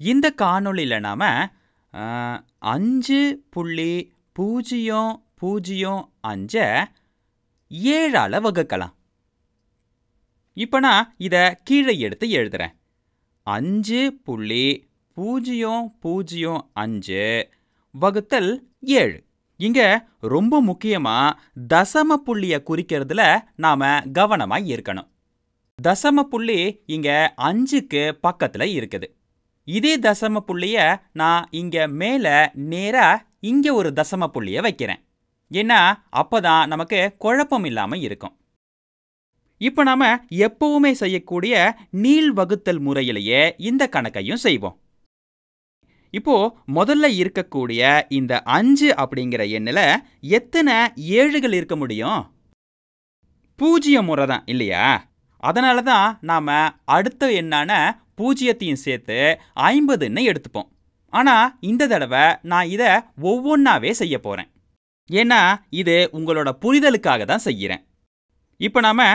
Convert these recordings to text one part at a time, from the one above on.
இந்த காணொளியில் நாம் அஞ்சு புள்ளி பூஜ்ஜியம் பூஜ்ஜியம் அஞ்சை ஏழால் வகுக்கலாம். இப்போ நான் இதை கீழே எடுத்து எழுதுறேன். அஞ்சு புள்ளி பூஜ்ஜியம் பூஜ்ஜியம் அஞ்சு வகுத்தல் ஏழு. இங்கே ரொம்ப முக்கியமாக தசம புள்ளியை குறிக்கிறதுல நாம் கவனமாக இருக்கணும். தசம புள்ளி இங்கே அஞ்சுக்கு பக்கத்தில் இருக்குது. இதே தசம புள்ளியை நான் இங்கே மேலே நேராக இங்கே ஒரு தசம புள்ளியை வைக்கிறேன். ஏன்னா அப்போ தான் நமக்கு குழப்பம் இல்லாமல் இருக்கும். இப்போ நாம எப்பவுமே செய்யக்கூடிய நீள் வகுத்தல் முறையிலேயே இந்த கணக்கையும் செய்வோம். இப்போ முதல்ல இருக்கக்கூடிய இந்த அஞ்சு அப்படிங்கிற எண்ணில் எத்தனை ஏழுகள் இருக்க முடியும்? பூஜ்ஜியம் முறை தான் இல்லையா? அதனால தான் நாம் அடுத்த எண்ணான பூஜ்ஜியத்தையும் சேர்த்து ஐம்பதுன்னு எடுத்துப்போம். ஆனால் இந்த தடவை நான் இதை ஒவ்வொன்றாவே செய்ய போகிறேன் ஏன்னா இது உங்களோட புரிதலுக்காக தான் செய்கிறேன் இப்போ நாம்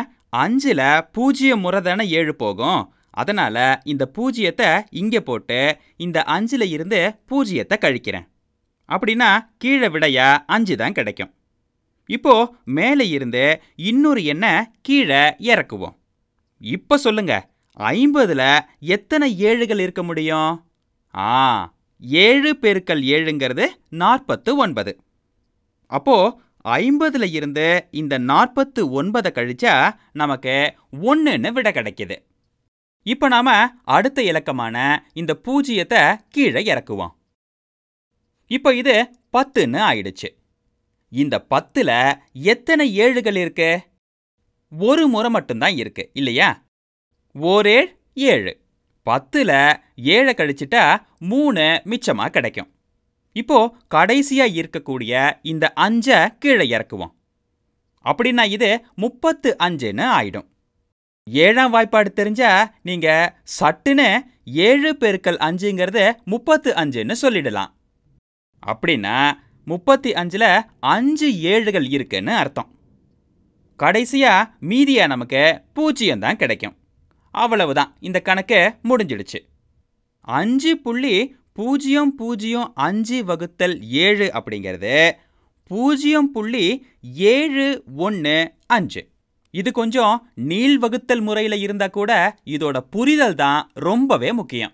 அஞ்சில் பூஜ்ஜியம் முறை தானே ஏழு போகும். அதனால் இந்த பூஜ்ஜியத்தை இங்கே போட்டு இந்த அஞ்சில் இருந்து பூஜ்ஜியத்தை கழிக்கிறேன். அப்படின்னா கீழே விடையா அஞ்சு தான் கிடைக்கும். இப்போ மேலே இருந்து இன்னொரு எண்ணை கீழே இறக்குவோம். இப்போ சொல்லுங்கள் ஐம்பதில் எத்தனை ஏழுகள் இருக்க முடியும்? ஆ ஏழு பெருக்கல் ஏழுங்கிறது நாற்பத்து ஒன்பது அப்போ ஐம்பதுல இருந்து இந்த நாற்பத்து ஒன்பதை கழிச்சா நமக்கு ஒன்றுன்னு விட கிடைக்குது. இப்போ நாம அடுத்த இலக்கமான இந்த பூஜ்ஜியத்தை கீழே இறக்குவோம். இப்போ இது பத்துன்னு ஆயிடுச்சு. இந்த பத்துல எத்தனை ஏழுகள் இருக்கு? ஒரு முறை மட்டும்தான் இருக்கு இல்லையா? ஓரேழ் ஏழு. பத்துல ஏழை கழிச்சிட்டா மூணு மிச்சமா கிடைக்கும். இப்போ கடைசியா இருக்கக்கூடிய இந்த அஞ்சை கீழே இறக்குவோம். அப்படின்னா இது முப்பத்து அஞ்சுன்னு ஆயிடும். ஏழாம் வாய்ப்பாடு தெரிஞ்சா நீங்க சட்டுன்னு ஏழு பெருக்கல் அஞ்சுங்கிறது முப்பத்து அஞ்சுன்னு சொல்லிடலாம். அப்படின்னா முப்பத்தி அஞ்சில் அஞ்சு ஏழுகள் இருக்குன்னு அர்த்தம். கடைசியா மீதியா நமக்கு பூஜ்ஜியம் தான் கிடைக்கும். அவ்வளவுதான். இந்த கணக்கு முடிஞ்சிடுச்சு. அஞ்சு புள்ளி பூஜ்ஜியம் பூஜ்ஜியம் அஞ்சு வகுத்தல் ஏழு அப்படிங்கிறது பூஜ்ஜியம் புள்ளி ஏழு ஒன்று அஞ்சு. இது கொஞ்சம் நீள் வகுத்தல் முறையில் இருந்தால் கூட இதோட புரிதல் தான் ரொம்பவே முக்கியம்.